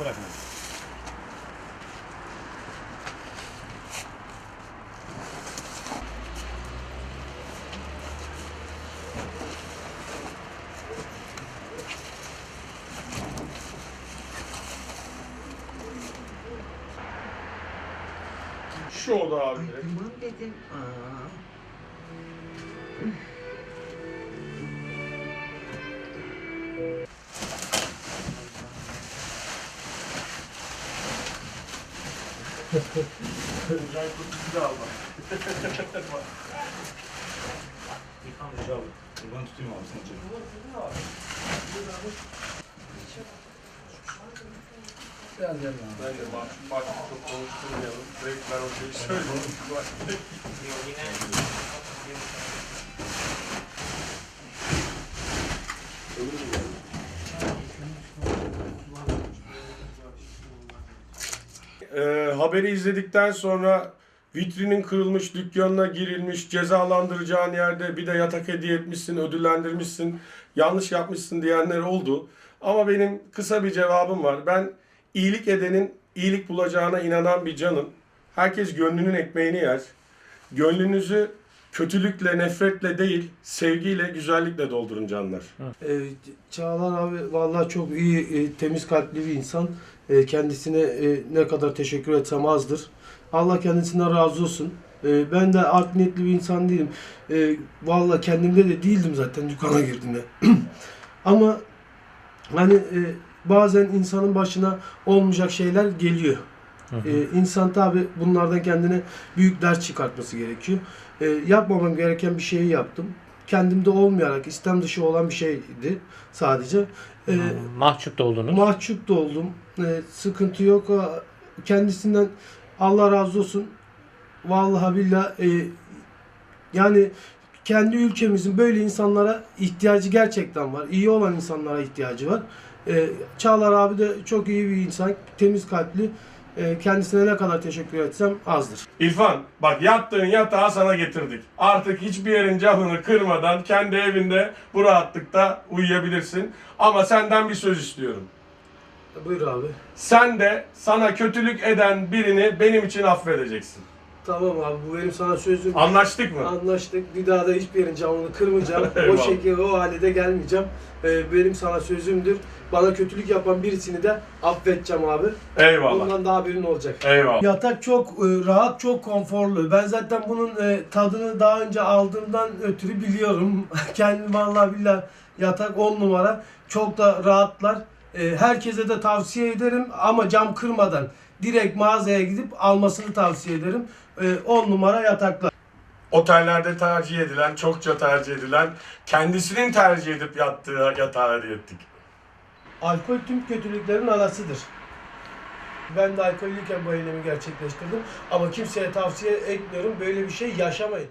bırakın. Şu oda abi. direkt. Tamam dedim. Aa. Can kutusu da al bak. Rica abi. Ben tutayım abi sana çek. Gel gel ya. Ben de bak şu bak çok konuşturmayalım. Direkt ben o şeyi söyleyeyim. Bak. Ee, haberi izledikten sonra vitrinin kırılmış, dükkanına girilmiş, cezalandıracağın yerde bir de yatak hediye etmişsin, ödüllendirmişsin, yanlış yapmışsın diyenler oldu. Ama benim kısa bir cevabım var. Ben iyilik edenin iyilik bulacağına inanan bir canım. Herkes gönlünün ekmeğini yer. Gönlünüzü kötülükle, nefretle değil, sevgiyle, güzellikle doldurun canlar. Ee, Çağlar abi vallahi çok iyi, e, temiz kalpli bir insan. E, Kendisine e, ne kadar teşekkür etsem azdır. Allah kendisinden razı olsun. E, Ben de art niyetli bir insan değilim. E, Vallahi kendimde de değildim zaten dükkana girdiğimde. Ama hani e, bazen insanın başına olmayacak şeyler geliyor. E, insan tabi bunlardan kendine büyük ders çıkartması gerekiyor. Yapmamam gereken bir şeyi yaptım. Kendimde olmayarak istem dışı olan bir şeydi sadece. E, Mahcup da oldunuz. mahcup da oldum. E, sıkıntı yok. A- Kendisinden Allah razı olsun. Vallahi billahi e, yani kendi ülkemizin böyle insanlara ihtiyacı gerçekten var. İyi olan insanlara ihtiyacı var. E, Çağlar abi de çok iyi bir insan. Temiz kalpli. E, kendisine ne kadar teşekkür etsem azdır. İrfan bak yattığın yatağı sana getirdik. Artık hiçbir yerin camını kırmadan kendi evinde bu rahatlıkta uyuyabilirsin. Ama senden bir söz istiyorum. Buyur abi. Sen de sana kötülük eden birini benim için affedeceksin. Tamam abi bu benim sana sözüm. Anlaştık mı? Anlaştık. Bir daha da hiçbir yerin camını kırmayacağım. o Eyvallah. şekilde o hale de gelmeyeceğim. Ee, benim sana sözümdür. Bana kötülük yapan birisini de affedeceğim abi. Eyvallah. Bundan daha birin olacak. Eyvallah. Yatak çok e, rahat, çok konforlu. Ben zaten bunun e, tadını daha önce aldığımdan ötürü biliyorum. Kendim vallahi billahi yatak 10 numara. Çok da rahatlar. E, herkese de tavsiye ederim ama cam kırmadan direkt mağazaya gidip almasını tavsiye ederim. 10 numara yataklar. Otellerde tercih edilen, çokça tercih edilen, kendisinin tercih edip yattığı yatağı hediye ettik. Alkol tüm kötülüklerin anasıdır. Ben de alkollüyken bu eylemi gerçekleştirdim. Ama kimseye tavsiye etmiyorum. Böyle bir şey yaşamayın.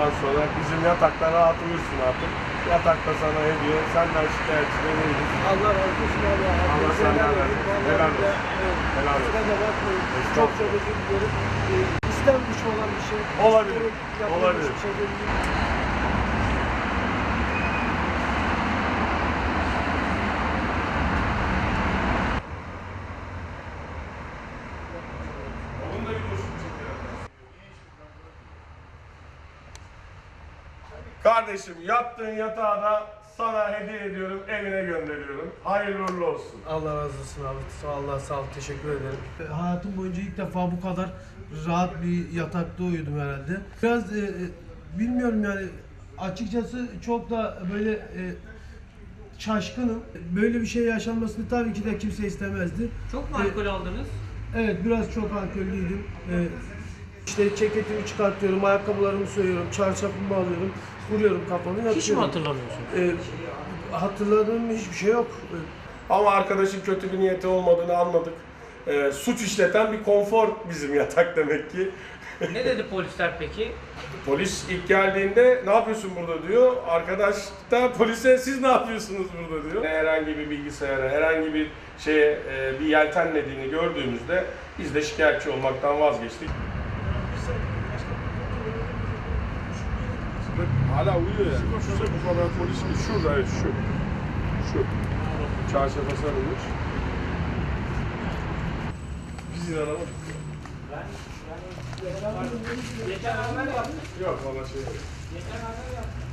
Ondan sonra bizim yatakta rahat uyursun artık. Yatakta sana hediye. Senden şikayetçi de değiliz. Allah razı olsun abi. Allah senden razı olsun. Helal olsun. Helal olsun. Kusura da bakmayın. Çok çok özür dilerim. Ee, istenmiş olan bir şey. Olabilir, olabilir. şey değil. Onun da bir boşluk çekelim. Kardeşim yattığın yatağı da sana hediye ediyorum, evine gönderiyorum. Hayırlı uğurlu olsun. Allah razı olsun abi. Sağ Allah sağ ol. Teşekkür ederim. E, Hayatım boyunca ilk defa bu kadar rahat bir yatakta uyudum herhalde. Biraz e, e, bilmiyorum yani açıkçası çok da böyle e, şaşkınım. Böyle bir şey yaşanmasını tabii ki de kimse istemezdi. Çok mu E, alkol aldınız? Evet biraz çok alkollüydüm. Ee, işte ceketimi çıkartıyorum, ayakkabılarımı soyuyorum, çarşafımı alıyorum, vuruyorum kafamı yatıyorum. Hiç mi hatırlamıyorsun? Ee, hatırladığım hiçbir şey yok. Ama arkadaşın kötü bir niyeti olmadığını anladık. Ee, suç işleten bir konfor bizim yatak demek ki. ne dedi polisler peki? Polis ilk geldiğinde ne yapıyorsun burada diyor. Arkadaş da polise siz ne yapıyorsunuz burada diyor. Herhangi bir bilgisayara, herhangi bir şeye e, bir yeltenmediğini gördüğümüzde biz de şikayetçi olmaktan vazgeçtik. Hala uyuyor yani. Şu bu kadar polis şurada evet, şu. Şu. Çarşafa sarılmış. Biz inanamadık. Geçen haber yaptım. Yok valla şey yok. Geçen haber yaptım.